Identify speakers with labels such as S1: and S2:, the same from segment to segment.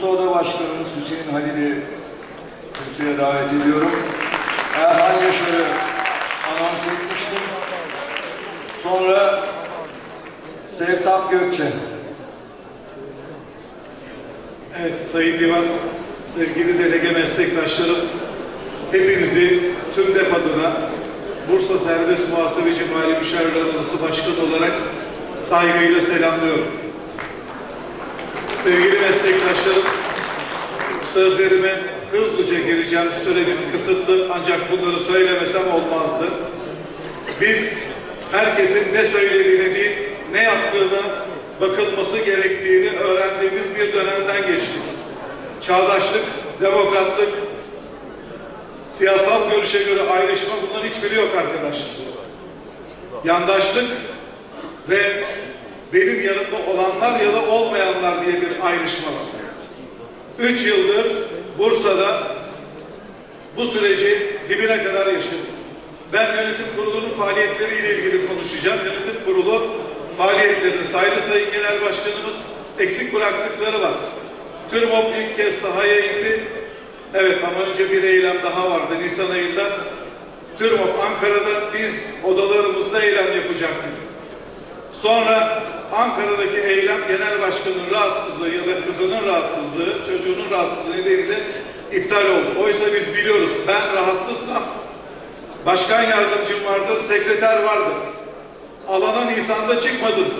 S1: Bursa Oda Başkanımız Hüseyin Halil'i kürsüye davet ediyorum. Erhan Yaşar'ı anons etmiştim. Sonra Sevtap Gökçe.
S2: Evet Sayın Divan, sevgili delege meslektaşlarım, hepinizi tüm DEP adına Bursa Serbest Muhasebeci Mali Müşavirler Odası Başkanı olarak saygıyla selamlıyorum. Sevgili meslektaşlarım, sözlerime hızlıca gireceğim. Süremiz kısıtlı ancak bunları söylemesem olmazdı. Biz herkesin ne söylediğini değil, ne yaptığını bakılması gerektiğini öğrendiğimiz bir dönemden geçtik. Çağdaşlık, demokratlık, siyasal görüşe göre ayrışma bunların hiçbiri yok arkadaşlar. Yandaşlık ve benim yanımda olanlar ya da olmayanlar diye bir ayrışma var. Üç yıldır Bursa'da bu süreci dibine kadar yaşadım. Ben yönetim kurulunun faaliyetleriyle ilgili konuşacağım. Yönetim kurulu faaliyetlerini saydı Sayın Genel Başkanımız eksik bıraktıkları var. TÜRMOP ilk kez sahaya indi. Evet ama önce bir eylem daha vardı Nisan ayında. TÜRMOP Ankara'da biz odalarımızda eylem yapacaktık. Sonra Ankara'daki eylem genel başkanın rahatsızlığı ya da kızının rahatsızlığı, çocuğunun rahatsızlığı nedeniyle iptal oldu. Oysa biz biliyoruz ben rahatsızsam başkan yardımcım vardır, sekreter vardır. Alana Nisan'da çıkmadınız.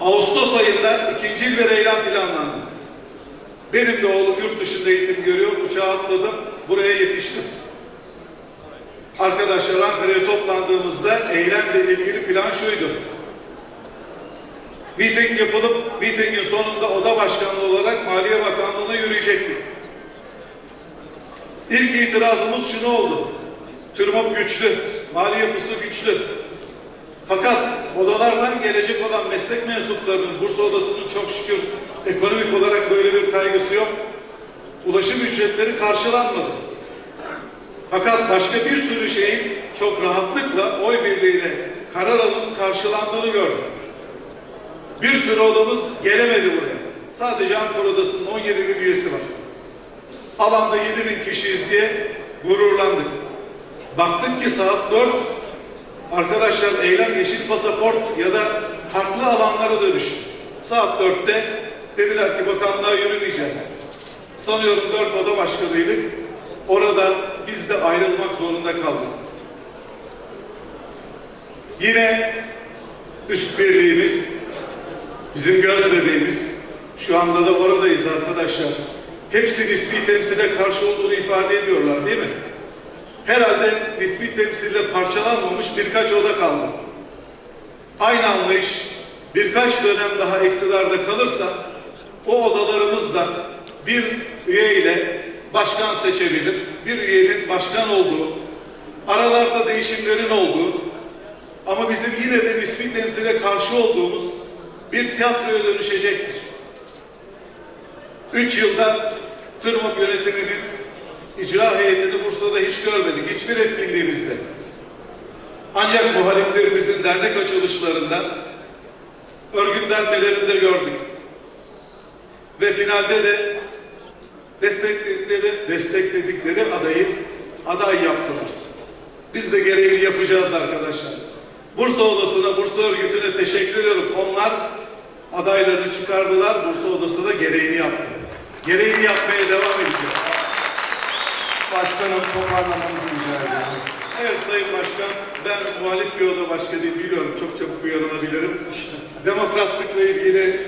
S2: Ağustos ayında ikinci bir eylem planlandı. Benim de oğlum yurt dışında eğitim görüyor. Uçağa atladım. Buraya yetiştim. Arkadaşlar Ankara'ya toplandığımızda eylemle ilgili plan şuydu. Miting yapılıp mitingin sonunda oda başkanlığı olarak Maliye Bakanlığı'na yürüyecektik. İlk itirazımız şunu oldu. TÜRMOP güçlü, mali yapısı güçlü. Fakat odalardan gelecek olan meslek mensuplarının Bursa Odası'nın çok şükür ekonomik olarak böyle bir kaygısı yok. Ulaşım ücretleri karşılanmadı. Fakat başka bir sürü şeyin çok rahatlıkla oy birliğiyle karar alınıp karşılandığını gördüm. Bir sürü odamız gelemedi buraya. Sadece Ankara Odası'nın 17 bin üyesi var. Alanda 7 bin kişiyiz diye gururlandık. Baktık ki saat 4 arkadaşlar eylem yeşil pasaport ya da farklı alanlara dönüştü. Saat 4'te dediler ki bakanlığa yürümeyeceğiz. Sanıyorum 4 oda başkanıydık. Orada biz de ayrılmak zorunda kaldık. Yine üst birliğimiz, bizim göz bebeğimiz, şu anda da oradayız arkadaşlar. Hepsi nispi temsile karşı olduğunu ifade ediyorlar değil mi? Herhalde nispi temsille parçalanmamış birkaç oda kaldı. Aynı anlayış birkaç dönem daha iktidarda kalırsa o odalarımız da bir üye ile başkan seçebilir. Bir üyenin başkan olduğu, aralarda değişimlerin olduğu ama bizim yine de nispi temsile karşı olduğumuz bir tiyatroya dönüşecektir. Üç yılda TÜRMOP yönetiminin icra heyetini Bursa'da hiç görmedik. Hiçbir etkinliğimizde. Ancak muhaliflerimizin dernek açılışlarında örgütlenmelerinde gördük. Ve finalde de destekledikleri, destekledikleri adayı aday yaptılar. Biz de gereğini yapacağız arkadaşlar. Bursa Odası'na, Bursa Örgütü'ne teşekkür ediyorum. Onlar adaylarını çıkardılar. Bursa Odası da gereğini yaptı. Gereğini yapmaya devam edeceğiz.
S1: Başkanım toparlamanızı rica ediyorum.
S2: Evet Sayın Başkan, ben muhalif bir oda başkanıyım biliyorum. Çok çabuk uyanabilirim. Demokratlıkla ilgili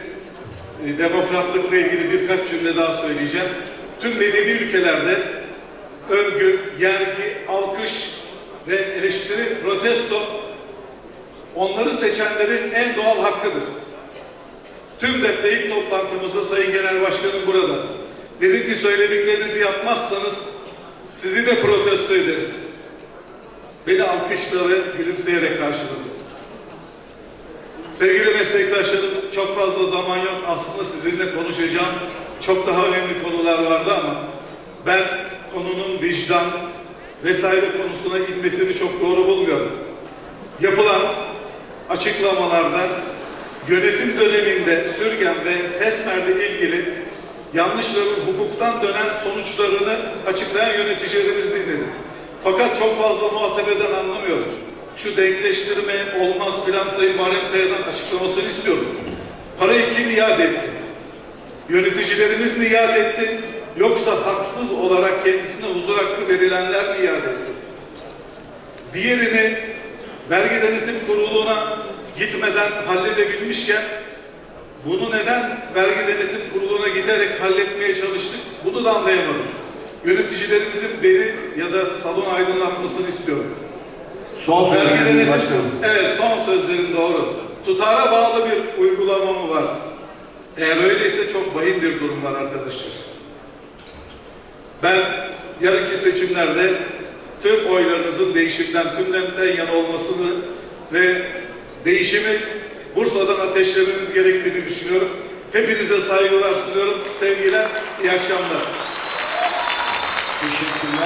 S2: e, demokratlıkla ilgili birkaç cümle daha söyleyeceğim. Tüm medeni ülkelerde övgü, yergi, alkış ve eleştiri, protesto onları seçenlerin en doğal hakkıdır. Tüm DEP'te ilk toplantımızda Sayın Genel Başkanım burada. Dedim ki söylediklerinizi yapmazsanız sizi de protesto ederiz. Beni alkışları gülümseyerek karşıladı. Sevgili meslektaşlarım çok fazla zaman yok. Aslında sizinle konuşacağım çok daha önemli konular vardı ama ben konunun vicdan vesaire konusuna inmesini çok doğru bulmuyorum. Yapılan açıklamalarda yönetim döneminde Sürgen ve Tesmer'le ilgili yanlışların hukuktan dönen sonuçlarını açıklayan yöneticilerimizi dinledim. Fakat çok fazla muhasebeden anlamıyorum. Şu denkleştirme olmaz filan Sayın Muharrem Kaya'dan açıklamasını istiyorum. Parayı kim iade etti? Yöneticilerimiz mi iade etti? Yoksa haksız olarak kendisine huzur hakkı verilenler mi iade etti? Diğerini vergi denetim kuruluna gitmeden halledebilmişken bunu neden vergi denetim kuruluna giderek halletmeye çalıştık? Bunu da anlayamadım. Yöneticilerimizin beni ya da salon aydınlatmasını istiyorum.
S1: Son sözleriniz başkanım.
S2: Evet son sözlerim doğru. Tutara bağlı bir uygulama mı var? Eğer öyleyse çok vahim bir durum var arkadaşlar. Ben yarınki seçimlerde tüm oylarınızın değişimden tümden yana olmasını ve değişimi Bursa'dan ateşlememiz gerektiğini düşünüyorum. Hepinize saygılar sunuyorum. Sevgiler, iyi akşamlar.
S1: Teşekkürler.